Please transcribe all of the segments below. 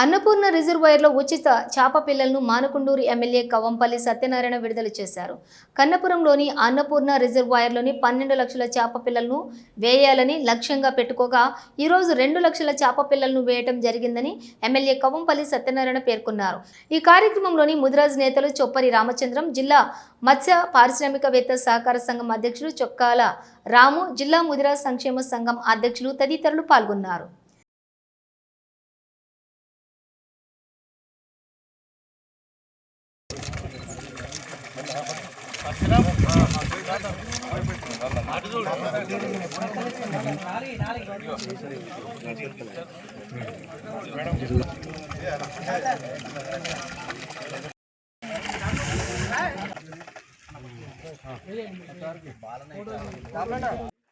అన్నపూర్ణ రిజర్వాయర్లో ఉచిత చేప పిల్లలను మానకొండూరు ఎమ్మెల్యే కవంపల్లి సత్యనారాయణ విడుదల చేశారు. కన్నపురంలోని అన్నపూర్ణ రిజర్వాయర్లోని పన్నెండు లక్షల చేప పిల్లలను వేయాలని లక్ష్యంగా పెట్టుకోగా ఈరోజు రెండు లక్షల చేప పిల్లలను వేయటం జరిగిందని ఎమ్మెల్యే కవంపల్లి సత్యనారాయణ పేర్కొన్నారు. ఈ కార్యక్రమంలోని ముదిరాజ్ నేతలు చొప్పరి రామచంద్రం జిల్లా మత్స్య పారిశ్రామికవేత్త సహకార సంఘం అధ్యక్షులు చొక్కాల రాము జిల్లా ముదిరాజ్ సంక్షేమ సంఘం అధ్యక్షులు తదితరులు పాల్గొన్నారు.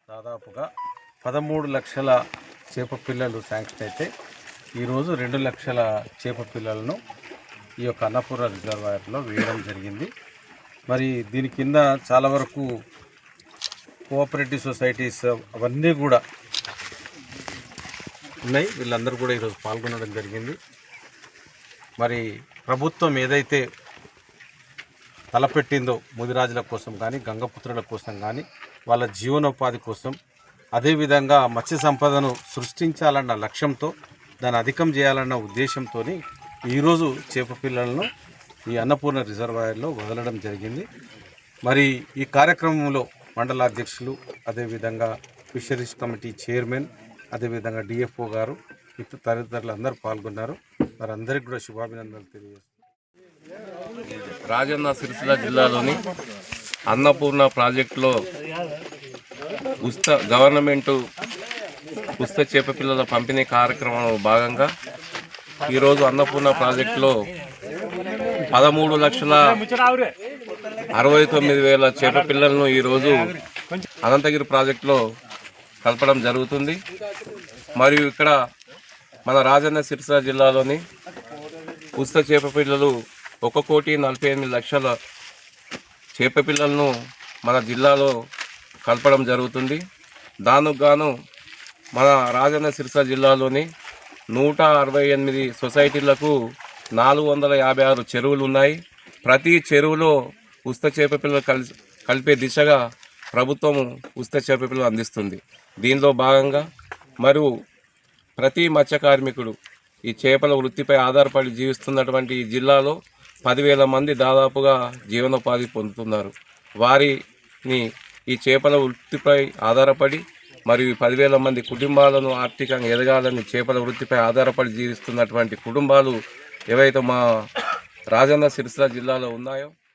దాదాపుగా పదమూడు లక్షల చేప పిల్లలు శాంక్షన్ అయితే ఈరోజు రెండు లక్షల చేప పిల్లలను ఈ యొక్క అన్నపూర్ణ రిజర్వాయర్లో వేయడం జరిగింది. మరి దీని కింద చాలా వరకు కోఆపరేటివ్ సొసైటీస్ అవన్నీ కూడా ఉన్నాయి. వీళ్ళందరూ కూడా ఈరోజు పాల్గొనడం జరిగింది. మరి ప్రభుత్వం ఏదైతే తలపెట్టిందో ముదిరాజుల కోసం కానీ గంగపుత్రుల కోసం కానీ వాళ్ళ జీవనోపాధి కోసం అదేవిధంగా మత్స్య సంపదను సృష్టించాలన్న లక్ష్యంతో దాన్ని అధికం చేయాలన్న ఉద్దేశంతో ఈరోజు చేప పిల్లలను ఈ అన్నపూర్ణ రిజర్వాయర్లో వదలడం జరిగింది. మరి ఈ కార్యక్రమంలో మండల అధ్యక్షులు అదేవిధంగా ఫిషరీస్ కమిటీ చైర్మన్ అదేవిధంగా డిఎఫ్ఓ గారు ఇతర తదితరులు అందరూ పాల్గొన్నారు. వారందరికీ కూడా శుభాభినందనలు తెలియజేస్తారు రాజన్న సిరిసిల్ల జిల్లాలోని అన్నపూర్ణ ప్రాజెక్టులో ఉస్త గవర్నమెంటు ఉస్త చేప పిల్లల పంపిణీ కార్యక్రమంలో భాగంగా ఈరోజు అన్నపూర్ణ ప్రాజెక్టులో పదమూడు లక్షల అరవై తొమ్మిది వేల చేప పిల్లలను ఈరోజు అనంతగిరి ప్రాజెక్టులో కలపడం జరుగుతుంది. మరియు ఇక్కడ మన రాజన్న సిరిసిల్ల జిల్లాలోని ఉస్త చేప పిల్లలు ఒక కోటి నలభై ఎనిమిది లక్షల చేప పిల్లలను మన జిల్లాలో కలపడం జరుగుతుంది. దానికి గాను మన రాజన్న సిరిసిల్ల జిల్లాలోని నూట అరవై ఎనిమిది సొసైటీలకు నాలుగు వందల యాభై ఆరు చెరువులు ఉన్నాయి ప్రతి చెరువులో ఉస్త చేప పిల్లలు కలిసి కలిపే దిశగా ప్రభుత్వం ఉస్త చేప పిల్లలు అందిస్తుంది. దీనిలో భాగంగా మరియు ప్రతి మత్స్య కార్మికుడు ఈ చేపల వృత్తిపై ఆధారపడి జీవిస్తున్నటువంటి ఈ జిల్లాలో పదివేల మంది దాదాపుగా జీవనోపాధి పొందుతున్నారు. వారిని ఈ చేపల వృత్తిపై ఆధారపడి మరియు పదివేల మంది కుటుంబాలను ఆర్థికంగా ఎదగాలని చేపల వృత్తిపై ఆధారపడి జీవిస్తున్నటువంటి కుటుంబాలు ఏవైతే మా రాజన్న సిరిసిల్ల జిల్లాలో ఉన్నాయో